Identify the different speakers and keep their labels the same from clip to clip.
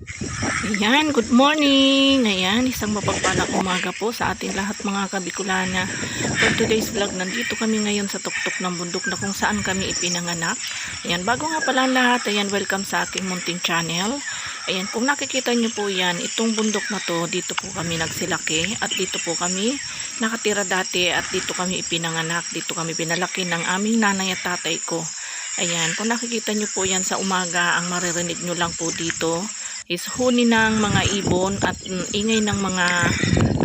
Speaker 1: Ayan, good morning! Ayan, isang mapagpalang umaga po sa ating lahat mga kabikulana. For today's vlog, nandito kami ngayon sa tuktok ng bundok na kung saan kami ipinanganak. Ayan, bago nga pala lahat, ayan, welcome sa aking munting channel. Ayan, kung nakikita nyo po yan, itong bundok na to, dito po kami nagsilaki at dito po kami nakatira dati at dito kami ipinanganak. Dito kami pinalaki ng aming nanay at tatay ko. Ayan, kung nakikita nyo po yan sa umaga, ang maririnig nyo lang po dito is huni ng mga ibon at ingay ng mga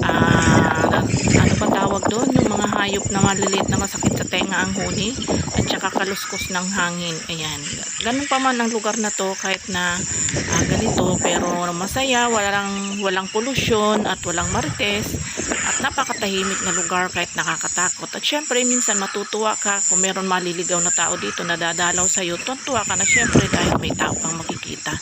Speaker 1: ah, ano pa tawag doon? Yung mga hayop na maliliit na masakit sa tenga ang huni at saka kaluskos ng hangin. Ayan. Ganun pa man ang lugar na to kahit na ah, ganito pero masaya walang walang polusyon at walang marites at napakatahimik na lugar kahit nakakatakot at syempre minsan matutuwa ka kung meron maliligaw na tao dito na dadalaw sa'yo tuwa ka na syempre dahil may tao kang makikita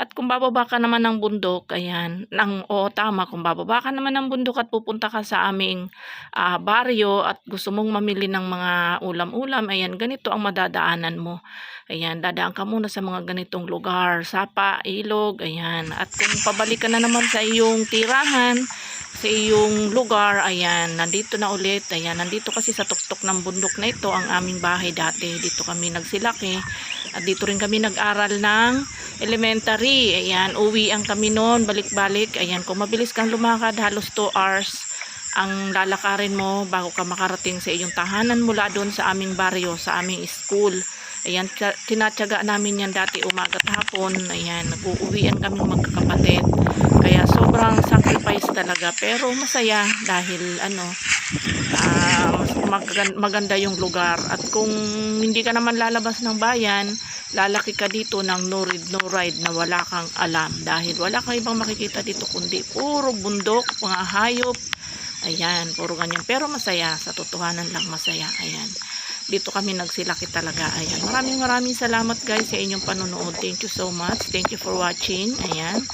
Speaker 1: at kung bababa ka naman ng bundok, ayan, ng, o tama, kung bababa ka naman ng bundok at pupunta ka sa aming ah, baryo at gusto mong mamili ng mga ulam-ulam, ayan, ganito ang madadaanan mo. Ayan, dadaan ka muna sa mga ganitong lugar, sapa, ilog, ayan. At kung pabalik ka na naman sa iyong tirahan, sa iyong lugar, ayan, nandito na ulit, ayan, nandito kasi sa tuktok ng bundok na ito ang aming bahay dati. Dito kami nagsilaki at dito rin kami nag-aral ng elementary. Ayan, uwi ang kami noon, balik-balik. Ayan, kung mabilis kang lumakad, halos 2 hours ang lalakarin mo bago ka makarating sa iyong tahanan mula doon sa aming baryo, sa aming school. Ayan, tinatyaga namin yan dati umaga at hapon. Ayan, nag-uuwian kami magkakapatid. Kaya sobrang sacrifice talaga. Pero masaya dahil ano, magan- maganda yung lugar. At kung hindi ka naman lalabas ng bayan, lalaki ka dito ng no read no ride na wala kang alam dahil wala kang ibang makikita dito kundi puro bundok, mga hayop ayan, puro ganyan. Pero masaya, sa totohanan lang masaya. Ayan, dito kami nagsilaki talaga. Ayan, maraming maraming salamat guys sa inyong panonood, thank you so much. Thank you for watching, ayan.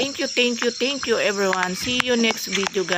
Speaker 1: Thank you, thank you, thank you everyone. See you next video guys